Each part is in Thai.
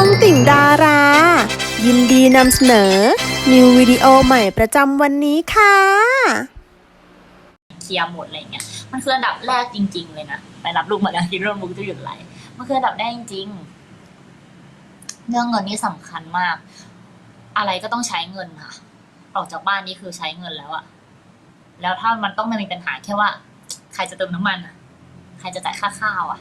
องติ่งดารา ยินดีนำเสนอ นิววิดีโอใหม่ประจำวันนี้ค่ะ เคลียร์หมดอะไรเงี้ย มันคืออันดับแรกจริง ๆ เลยนะ ไปรับลูกมาแล้วคิดว่ามุกจะหยุดไหลมันคืออันดับแรกจริงๆเรื่องเงินนี่สำคัญมาก อะไรก็ต้องใช้เงินค่ะ ออกจากบ้านนี่คือใช้เงินแล้วอะแล้วถ้ามันต้องมีปัญหาแค่ว่า ใครจะเติมน้ำมันอะใครจะจ่ายค่าข้าวอะ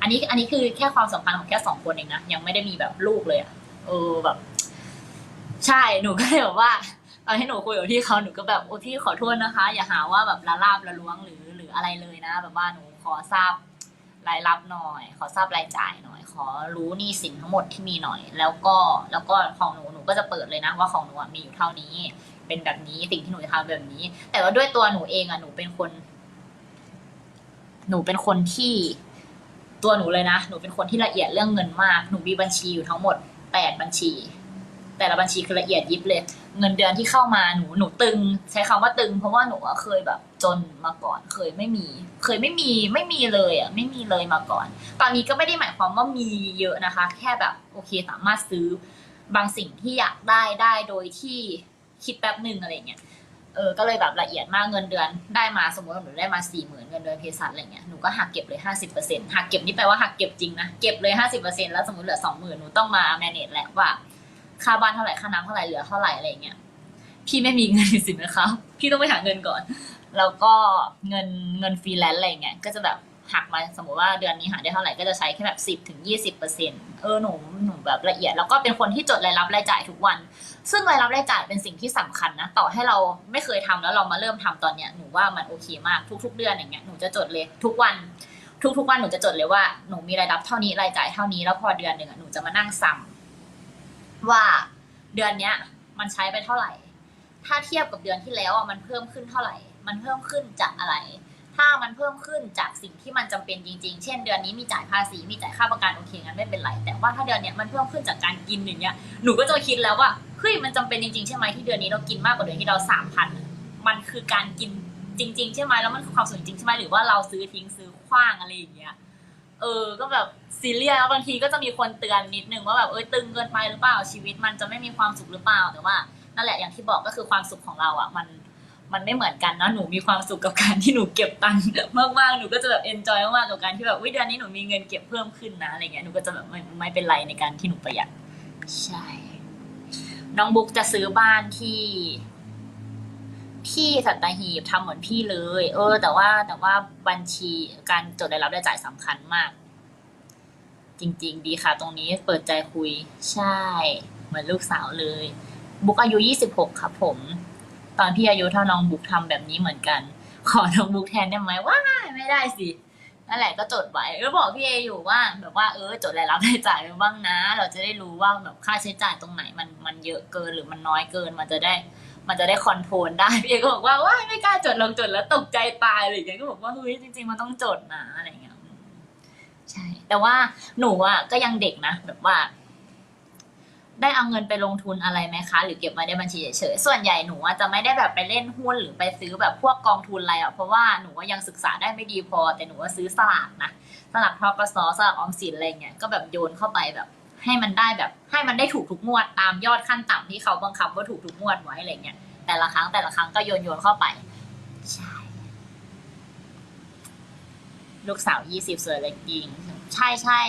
อันนี้อันนี้คือแค่ความสัมพันธ์ของแค่สองคนเองนะยังไม่ได้มีแบบลูกเลยอะเออแบบ ใช่หนูก็เลยแบบว่าตอนที่หนูคุยกับพี่เขาหนูก็แบบโอ้พี่ขอโทษนะคะ อย่าหาว่าแบบละลาบละล้วงหรือหรืออะไรเลยนะ แบบว่าหนูขอทราบรายรับหน่อย ขอทราบรายจ่ายหน่อย ขอรู้หนี้สินทั้งหมดที่มีหน่อย แล้วก็แล้วก็ของหนูหนูก็จะเปิดเลยนะว่าของหนูมีอยู่เท่านี้ เป็นแบบนี้สิ่งที่หนูจะทำแบบนี้ แต่ว่าด้วยตัวหนูเองอะหนูเป็นคน หนูเป็นคนที่ ตัวหนูเลยนะ หนูเป็นคนที่ละเอียดเรื่องเงินมาก หนูมีบัญชีอยู่ทั้งหมดแปดบัญชี แต่ละบัญชีคือละเอียดยิบเลย เงินเดือนที่เข้ามาหนูหนูตึง ใช้คำว่าตึง เพราะว่าหนูเคยแบบจนมาก่อน เคยไม่มี เคยไม่มีไม่มีเลยอะไม่มีเลยมาก่อน ตอนนี้ก็ไม่ได้หมายความว่ามีเยอะนะคะ แค่แบบโอเคสามารถซื้อบางสิ่งที่อยากได้ได้โดยที่คิดแป๊บหนึ่งอะไรเงี้ย เออก็เลยแบบละเอียดมากเงินเดือนได้มาสมมติหนูได้มาสี่หมื่นเงินเดือนเภสัชอะไรเงี้ยหนูก็หักเก็บเลยห้าสิบเปอร์เซ็นหักเก็บนี่แปลว่าหักเก็บจริงนะเก็บเลยห้าสิบเปอร์เซ็นแล้วสมมติเหลือสองหมื่นหนูต้องมา manage แหละว่า ค่าบ้านเท่าไหร่ค่าน้ำเท่าไหร่เหลือเท่าไหร่อะไรเงี้ยพี่ไม่มีเงินสินะครับพี่ต้องไปหาเงินก่อน แล้วก็เงินเงินฟรีแลนซ์อะไรเงี้ยก็จะแบบ หักมาสมมติว่าเดือนนี้หาได้เท่าไหร่ก็จะใช้แค่แบบสิบถึงยี่สิบเปอร์เซ็นเออหนูหนูแบบละเอียด แล้วก็เป็นคนที่จดรายรับรายจ่ายทุกวัน ซึ่งรายรับรายจ่ายเป็นสิ่งที่สำคัญนะต่อให้เราไม่เคยทำแล้วเรามาเริ่มทำตอนเนี้ยหนูว่ามันโอเคมากทุก ๆ เดือนอย่างเงี้ยหนูจะจดเลยทุกวันทุกๆวันหนูจะจดเลยว่าหนูมีรายรับเท่านี้รายจ่ายเท่านี้แล้วพอเดือนหนึ่งอะหนูจะมานั่งซ้ำว่าเดือนเนี้ย มันใช้ไปเท่าไหร่ ถ้าเทียบกับเดือนที่แล้วอะมันเพิ่มขึ้นเท่าไหร่ มันเพิ่มขึ้นจากอะไร ถ้ามันเพิ่มขึ้นจากสิ่งที่มันจำเป็นจริงๆ เช่น เดือนนี้มีจ่ายภาษีมีจ่ายค่าประกันโอเคงั้นไม่เป็นไร แต่ว่าถ้าเดือนเนี้ยมันเพิ่มขึ้นจากการกินอย่างเงี้ยหนูก็จะคิดแล้วว่าเฮ้ยมันจำเป็นจริงๆ ใช่ไหมที่เดือนนี้เรากินมากกว่าเดือนที่เราสามพันมันคือการกินจริง ๆ ใช่ไหมแล้วมันคือความสุขจริงๆใช่ไหมหรือว่าเราซื้อทิ้งซื้อขว้างอะไรอย่างเงี้ยเออ ก็แบบซีเรียสบางทีก็จะมีคนเตือนนิดนึงว่าแบบเอ้ยตึงเกินไปหรือเปล่าชีวิตมันจะไม่มีความสุขหรือเปล่าแต่ว่านั่นแหละอย่างที่บอกก็คือความสุขของเราอะมัน มันไม่เหมือนกันนะหนูมีความสุขกับการที่หนูเก็บตังค์มากๆหนูก็จะแบบเอนจอยมากๆกับการที่แบบวิเดือนนี้หนูมีเงินเก็บเพิ่มขึ้นนะอะไรเงี้ยหนูก็จะแบบไม่ไม่เป็นไรในการที่หนูประหยัดใช่ น้องบุ๊กจะซื้อบ้านที่ที่สัตหีบทำเหมือนพี่เลย เออ แต่ว่าแต่ว่าบัญชีการจดรายรับรายจ่ายสำคัญมาก จริง ๆ ดีค่ะ ตรงนี้เปิดใจคุย ใช่ เหมือนลูกสาวเลย บุ๊กอายุยี่สิบหกครับผม ตอนพี่อายุเท่าน้องบุ๊กทำแบบนี้เหมือนกัน ขอน้องบุ๊กแทนได้ไหมว่าไม่ได้สินั่นแหละก็จดไว้แล้วบอกพี่เออยู่ว่าแบบว่าเออจดรายรับรายจ่ายไว้บ้างนะ เราจะได้รู้ว่าแบบค่าใช้จ่ายตรงไหนมันมันเยอะเกินหรือมันน้อยเกินมันจะได้ มันจะได้คอนโทรลได้พี่เอก็บอกว่าว้าไม่กล้าจดลงจดแล้วตกใจตายอะไรอย่างเงี้ยก็บอกว่าเฮ้ยจริง ๆมันต้องจดนะอะไรอย่างเงี้ยใช่ แต่ว่าหนูอะก็ยังเด็กนะแบบว่า ได้เอาเงินไปลงทุนอะไรไหมคะ หรือเก็บไว้ในบัญชีเฉยๆส่วนใหญ่หนูจะไม่ได้แบบไปเล่นหุ้นหรือไปซื้อแบบพวกกองทุนอะไรอะเพราะว่าหนูว่ายังศึกษาได้ไม่ดีพอ แต่หนูว่าซื้อสลากนะสลากทกสสลากออมสินอะไรเงี้ยก็แบบโยนเข้าไปแบบ ให้มันได้แบบ ให้มันได้ถูกทุกงวดตามยอดขั้นต่ำที่เขาบังคับว่าถูกทุกงวดไว้อะไรเงี้ยแต่ละครั้งแต่ละครั้งก็โยนโยนเข้าไปใช่ลูกสาวยี่สิบสวยเลยจริงใช่ใช่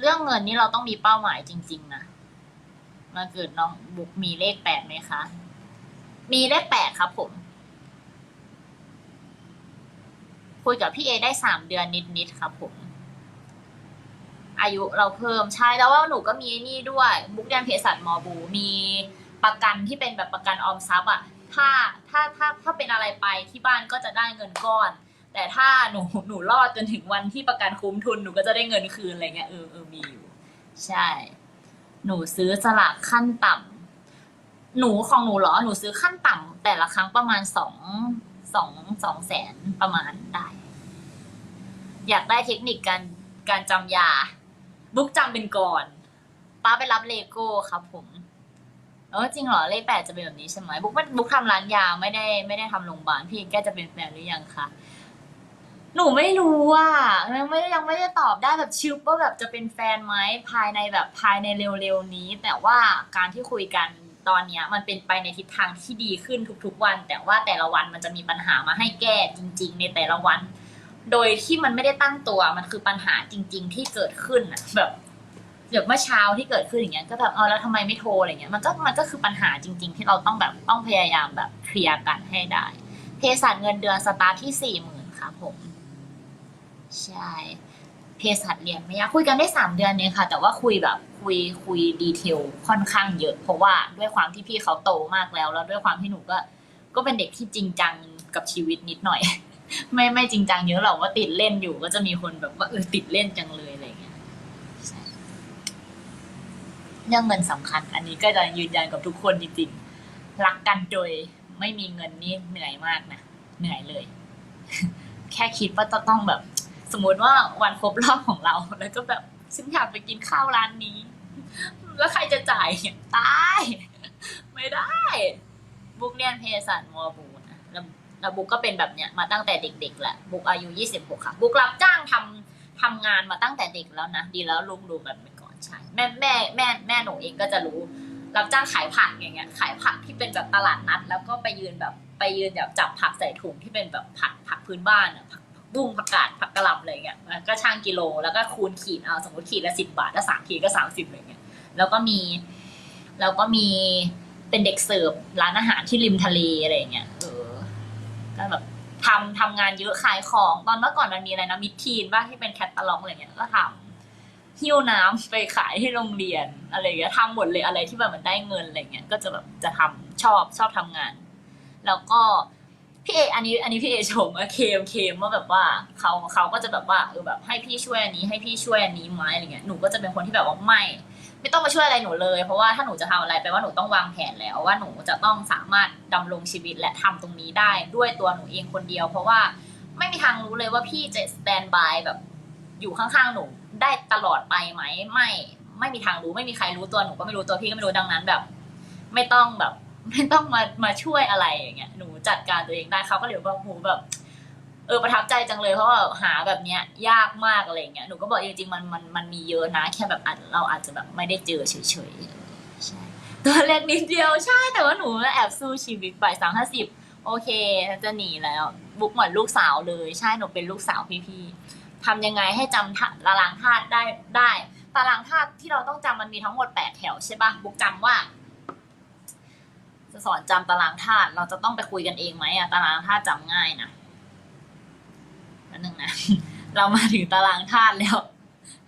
เรื่องเงินนี่เราต้องมีเป้าหมายจริง ๆ นะมาเกิดน้องบุ๊กมีเลขแปดไหมคะ มีเลขแปดครับผม คุยกับพี่เอได้สามเดือนนิดๆครับผม อายุเราเพิ่มใช่แล้วว่าหนูก็มีนี่ด้วย บุ๊กเรียนเภสัชมอบู มีประกันที่เป็นแบบประกันออมทรัพย์อะถ้าถ้าถ้าถ้าเป็นอะไรไปที่บ้านก็จะได้เงินก้อน แต่ถ้าหนูหนูรอดจนถึงวันที่ประกันคุ้มทุนหนูก็จะได้เงินคืนอะไรเงี้ยเออเออมีอยู่ ใช่ หนูซื้อสลากขั้นต่ำหนูของหนูเหรอหนูซื้อขั้นต่ำแต่ละครั้งประมาณสองสองสองแสนประมาณได้ อยากได้เทคนิคการการจำยา บุ๊กจำเป็นก่อนป้าไปรับเลโก้ครับผมเออจริงเหรอเลขแปดจะเป็นแบบนี้ใช่ไหมบุ๊กไม่บุ๊กทำร้านยาไม่ได้ไม่ได้ทำโรงพยาบาลพี่แกจะเป็นแฟนหรือยังคะ หนูไม่รู้อะยังไม่ยังไม่ได้ตอบได้แบบชิวว่าแบบจะเป็นแฟนไหมภายในแบบภายในเร็วๆนี้ แต่ว่าการที่คุยกันตอนเนี้ยมันเป็นไปในทิศทางที่ดีขึ้นทุกๆวัน แต่ว่าแต่ละวันมันจะมีปัญหามาให้แก้จริง ๆ ในแต่ละวัน โดยที่มันไม่ได้ตั้งตัวมันคือปัญหาจริง ๆ ที่เกิดขึ้นอะแบบแบบเมื่อเช้าที่เกิดขึ้นอย่างเงี้ยก็แบบเออแล้วทำไมไม่โทรอะไรเงี้ยมันก็มันก็คือปัญหาจริง ๆ ที่เราต้องแบบต้องพยายามแบบเคลียร์กันให้ได้เภสัชเงินเดือนสตาร์ทที่สี่หม ใช่เภสัชเรียนไม่ยากคุยกันได้สามเดือนเนี่ยค่ะ แต่ว่าคุยแบบคุยคุยดีเทลค่อนข้างเยอะ เพราะว่าด้วยความที่พี่เขาโตมากแล้ว แล้วด้วยความที่หนูก็ ก็เป็นเด็กที่จริงจังกับชีวิตนิดหน่อย ไม่ไม่จริงจังเยอะหรอกว่าติดเล่นอยู่ก็จะมีคนแบบว่าเออติดเล่นจังเลยอะไรเงี้ยเรื่องเงินสำคัญ อันนี้ก็จะยืนยันกับทุกคนจริงๆรักกันโดยไม่มีเงินนี่เหนื่อยมากนะเหนื่อยเลย แค่คิดว่าจะต้องแบบ สมมติว่าวันครบรอบของเรา แล้วก็แบบฉันอยากไปกินข้าวร้านนี้ แล้วใครจะจ่ายตาย ไม่ได้บุกเรียนเภสัชมอบูนะแล้วบุกก็เป็นแบบเนี้ยมาตั้งแต่เด็กๆแหละบุกอายุยี่สิบหกค่ะ บุกรับจ้างทำทำงานมาตั้งแต่เด็กแล้วนะ ดีแล้วลุงดูแบบไปก่อนใช่แม่แม่แม่แม่หนูเองก็จะรู้ รับจ้างขายผักอย่างเงี้ย ขายผักที่เป็นแบบตลาดนัด แล้วก็ไปยืนแบบไปยืนแบบจับผักใส่ถุงที่เป็นแบบผักผักพื้นบ้านอะผัก บุ้งผักกาดผักกะหล่ำอะไรเงี้ยก็ช่างกิโลแล้วก็คูณขีดเอาสมมติขีดละสิบบาทถ้าสามขีดก็สามสิบอะไรเงี้ยแล้วก็มีแล้วก็มีเป็นเด็กเสิร์ฟร้านอาหารที่ริมทะเลอะไรเงี้ยเออก็แบบทำทำงานเยอะขายของ ตอนเมื่อก่อนมันมีอะไรนะมิทีนบ้างที่เป็นแคตตาล็อกอะไรเงี้ยก็ทำหิ้วน้ำไปขายที่โรงเรียนอะไรเงี้ยทำหมดเลยอะไรที่แบบมันได้เงินอะไรเงี้ยก็จะแบบจะทำชอบชอบทำงาน แล้วก็ พี่เออันนี้อันนี้พี่เอชมว่าเคมเคมว่าแบบว่าเขาเขาก็จะแบบว่าเออแบบให้พี่ช่วยอันนี้ให้พี่ช่วยอันนี้ไหมอะไรเงี้ยหนูก็จะเป็นคนที่แบบว่าไม่ ไม่ต้องมาช่วยอะไรหนูเลย เพราะว่าถ้าหนูจะทำอะไรแปลว่าหนูต้องวางแผนแล้วว่าหนูจะต้องสามารถดำรงชีวิตและทำตรงนี้ได้ด้วยตัวหนูเองคนเดียว เพราะว่าไม่มีทางรู้เลยว่าพี่จะสแตนบายแบบอยู่ข้างๆหนูได้ตลอดไปไหมไม่ไม่มีทางรู้ไม่มีใครรู้ตัวหนูก็ไม่รู้ตัวพี่ก็ไม่รู้ดังนั้นแบบ ไม่ต้องแบบ ไม่ต้องมามาช่วยอะไรอย่างเงี้ยหนูจัดการตัวเองได้เขาก็เลยบอกว่าโหแบบ เออประทับใจจังเลยเพราะว่าหาแบบเนี้ยยากมากอะไรอย่างเงี้ยหนูก็บอกจริงๆมันมันมันมีเยอะนะแค่แบบอาจเราอาจจะแบบไม่ได้เจอเฉยๆใช่ตัวเล็กนิดเดียวใช่แต่ว่าหนูแอบสู้ชีวิตบ่ายสามห้าสิบโอเคจะหนีแล้ว บุกเหมือนลูกสาวเลย ใช่หนูเป็นลูกสาวพี่ๆทำยังไงให้จำท่าตารางธาตุได้ได้ ตารางธาตุที่เราต้องจำมันมีทั้งหมดแปดแถวใช่ปะบุ๊กจำว่า จะสอนจำตารางธาตุเราจะต้องไปคุยกันเองไหมอะตารางธาตุจำง่ายนะนั่นหนึ่งนะเรามาถึงตารางธาตุแล้ว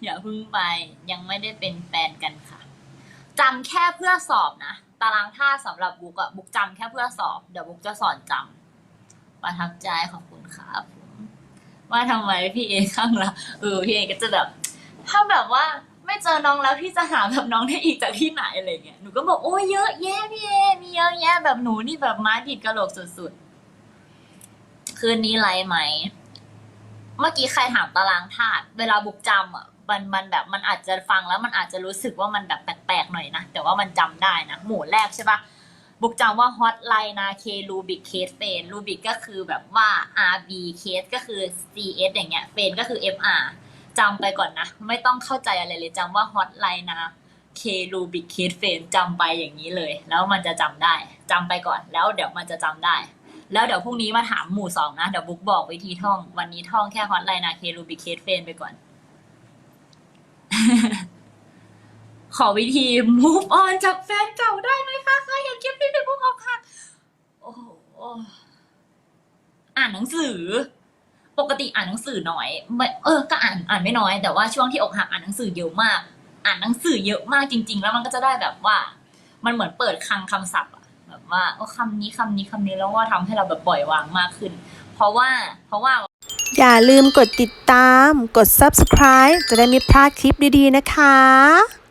อย่าพึ่งไปยังไม่ได้เป็นแฟนกันค่ะจำแค่เพื่อสอบนะตารางธาตุสำหรับบุ๊กอะบุ๊กจำแค่เพื่อสอบเดี๋ยวบุ๊กจะสอนจำประทับใจขอบคุณครับว่าทำไมพี่เอข้างละเออพี่เอก็จะแบบถ้าแบบว่าไม่เจอน้องแล้วพี่จะหาแบบน้องได้อีกจากที่ไหนอะไรเงี้ยหนูก็บอกโอ้ยเยอะแยะพี่เอมี แยะแบบหนูนี่แบบม้าดิดกระโหลกสุดๆ คืนนี้ไล่ไหม เมื่อกี้ใครถามตารางธาตุเวลาบุกจำอะมันมันแบบมันอาจจะฟังแล้วมันอาจจะรู้สึกว่ามันแบบแปลกๆหน่อยนะ แต่ว่ามันจำได้นะ หมู่แรกใช่ปะบุกจำว่าฮอตไลนาเครูบิกเคสเฟนรูบิกก็คือแบบว่า RB เคสก็คือ CS อย่างเงี้ยเฟนก็คือ FR จำไปก่อนนะ ไม่ต้องเข้าใจอะไรเลยจำว่าฮอตไลนา เครูบิกเคสเฟนจำไปอย่างนี้เลย แล้วมันจะจำได้จำไปก่อน แล้วเดี๋ยวมันจะจำได้ แล้วเดี๋ยวพรุ่งนี้มาถามหมู่สองนะ เดี๋ยวบุ๊กบอกวิธีท่อง วันนี้ท่องแค่ฮอตไลน์นาเครูบิเคสเฟนไปก่อน ขอวิธี move on จากแฟนเก่าได้ไหมคะเคยเห็นคลิปที่เป็นพวกออกค่ะโอ้โหอ่านหนังสือ ปกติอ่านหนังสือน้อยไม่เออ ก็อ่านอ่านไม่น้อยแต่ว่าช่วงที่อกหักอ่านหนังสือเยอะมาก อ่านหนังสือเยอะมากจริง ๆ แล้วมันก็จะได้แบบว่า มันเหมือนเปิดคลังคำศัพท์อะแบบว่าโอ้คำนี้คำนี้คำนี้แล้วว่าทำให้เราแบบปล่อยวางมากขึ้น เพราะว่าเพราะว่า อย่าลืมกดติดตาม กด subscribe จะได้ไม่พลาดคลิปดีๆนะคะ